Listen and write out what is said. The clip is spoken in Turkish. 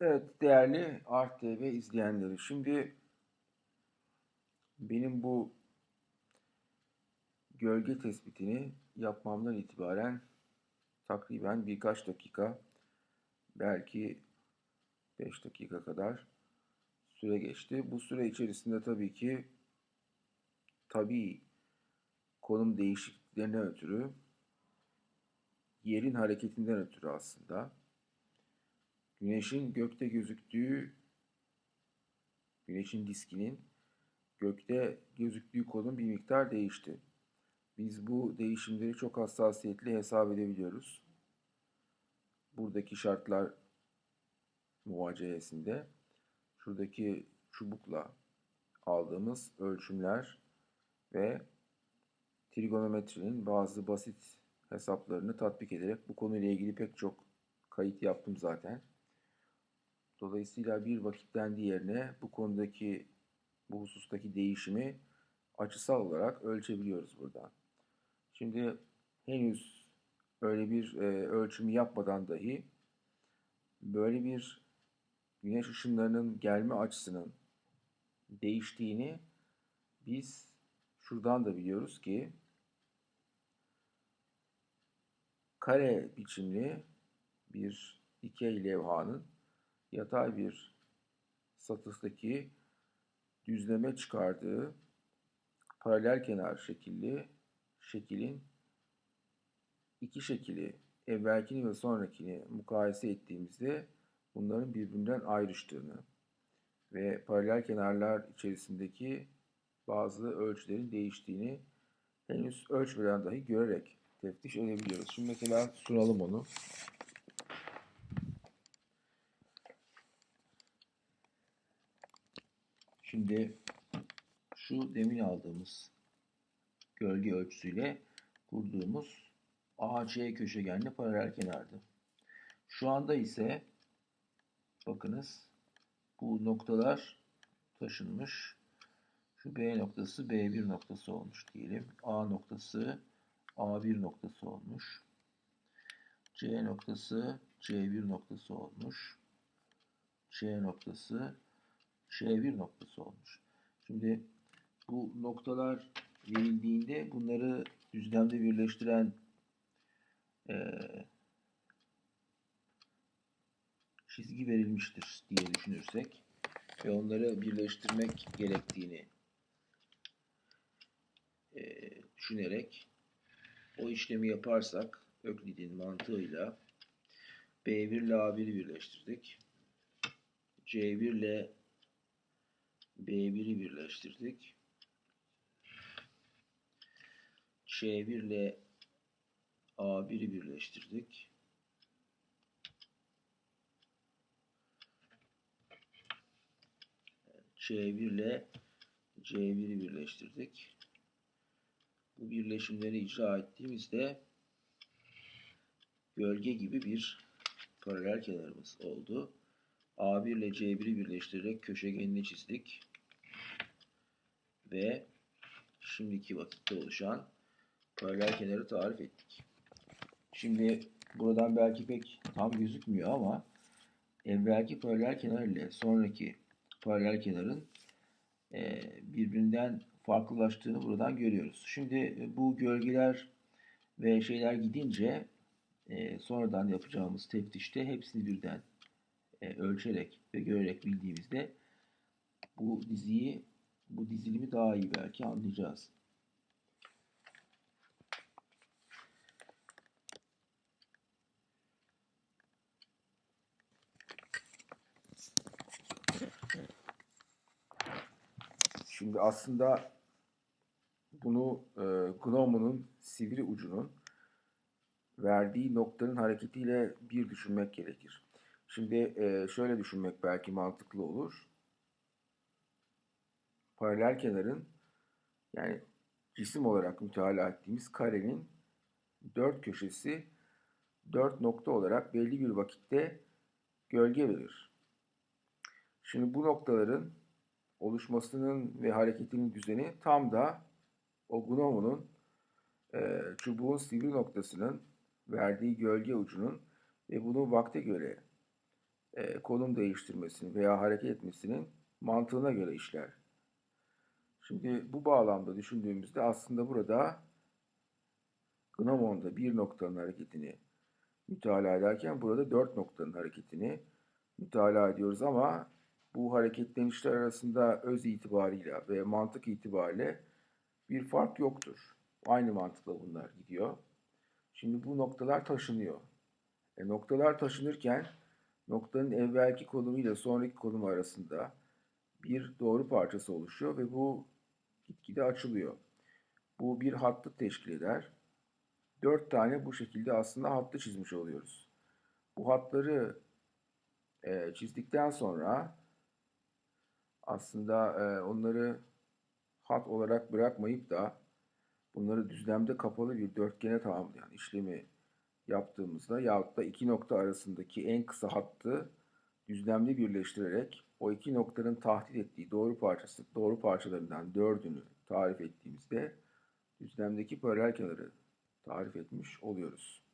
Evet değerli Art TV izleyenleri şimdi benim bu gölge tespitini yapmamdan itibaren takriben birkaç dakika belki 5 dakika kadar süre geçti. Bu süre içerisinde tabii ki tabii konum değişikliklerinden ötürü yerin hareketinden ötürü aslında Güneşin gökte gözüktüğü, Güneşin diskinin gökte gözüktüğü konum bir miktar değişti. Biz bu değişimleri çok hassasiyetle hesap edebiliyoruz. Buradaki şartlar muvaciyesinde şuradaki çubukla aldığımız ölçümler ve trigonometrinin bazı basit hesaplarını tatbik ederek bu konuyla ilgili pek çok kayıt yaptım zaten. Dolayısıyla bir vakitten diğerine bu konudaki, bu husustaki değişimi açısal olarak ölçebiliyoruz buradan. Şimdi henüz öyle bir e, ölçümü yapmadan dahi böyle bir güneş ışınlarının gelme açısının değiştiğini biz şuradan da biliyoruz ki kare biçimli bir dikey levhanın yatay bir satıhtaki düzleme çıkardığı paralel kenar şekilli şekilin iki şekili evvelkini ve sonrakini mukayese ettiğimizde bunların birbirinden ayrıştığını ve paralel kenarlar içerisindeki bazı ölçülerin değiştiğini henüz ölçmeden dahi görerek teftiş edebiliyoruz. Şimdi mesela sunalım onu. Şimdi şu demin aldığımız gölge ölçüsüyle kurduğumuz AC köşegenli paralel kenardı. Şu anda ise bakınız bu noktalar taşınmış. Şu B noktası B1 noktası olmuş diyelim. A noktası A1 noktası olmuş. C noktası C1 noktası olmuş. C noktası Ş1 noktası olmuş. Şimdi bu noktalar verildiğinde bunları düzlemde birleştiren e, çizgi verilmiştir diye düşünürsek ve onları birleştirmek gerektiğini e, düşünerek o işlemi yaparsak Öklid'in mantığıyla B1 ile A1'i birleştirdik. C1 ile B1'i birleştirdik. C1 ile A1'i birleştirdik. C1 ile C1'i birleştirdik. Bu birleşimleri icra ettiğimizde gölge gibi bir paralel kenarımız oldu. A1 ile C1'i birleştirerek köşegenini çizdik. Ve şimdiki vakitte oluşan paralel kenarı tarif ettik. Şimdi buradan belki pek tam gözükmüyor ama evvelki paralel kenar ile sonraki paralel kenarın e, birbirinden farklılaştığını buradan görüyoruz. Şimdi bu gölgeler ve şeyler gidince e, sonradan yapacağımız teftişte hepsini birden e, ölçerek ve görerek bildiğimizde bu diziyi, bu dizilimi daha iyi belki anlayacağız. Şimdi aslında bunu e, gnomonun sivri ucunun verdiği noktanın hareketiyle bir düşünmek gerekir. Şimdi e, şöyle düşünmek belki mantıklı olur. Paralel kenarın yani cisim olarak müteala ettiğimiz karenin dört köşesi dört nokta olarak belli bir vakitte gölge verir. Şimdi bu noktaların oluşmasının ve hareketinin düzeni tam da o gnomonun e, çubuğun sivri noktasının verdiği gölge ucunun ve bunu vakte göre e, konum değiştirmesinin veya hareket etmesinin mantığına göre işler. Şimdi bu bağlamda düşündüğümüzde aslında burada Gnomon'da bir noktanın hareketini mütalaa ederken burada dört noktanın hareketini mütalaa ediyoruz ama bu hareketlenişler arasında öz itibarıyla ve mantık itibariyle bir fark yoktur. Aynı mantıkla bunlar gidiyor. Şimdi bu noktalar taşınıyor. E, noktalar taşınırken noktanın evvelki konumu ile sonraki konumu arasında bir doğru parçası oluşuyor ve bu gitgide açılıyor. Bu bir hattı teşkil eder. Dört tane bu şekilde aslında hattı çizmiş oluyoruz. Bu hatları e, çizdikten sonra aslında e, onları hat olarak bırakmayıp da bunları düzlemde kapalı bir dörtgene tamamlayan işlemi yaptığımızda yahut da iki nokta arasındaki en kısa hattı düzlemde birleştirerek o iki noktanın tahdit ettiği doğru parçası, doğru parçalarından dördünü tarif ettiğimizde düzlemdeki paralel kenarı tarif etmiş oluyoruz.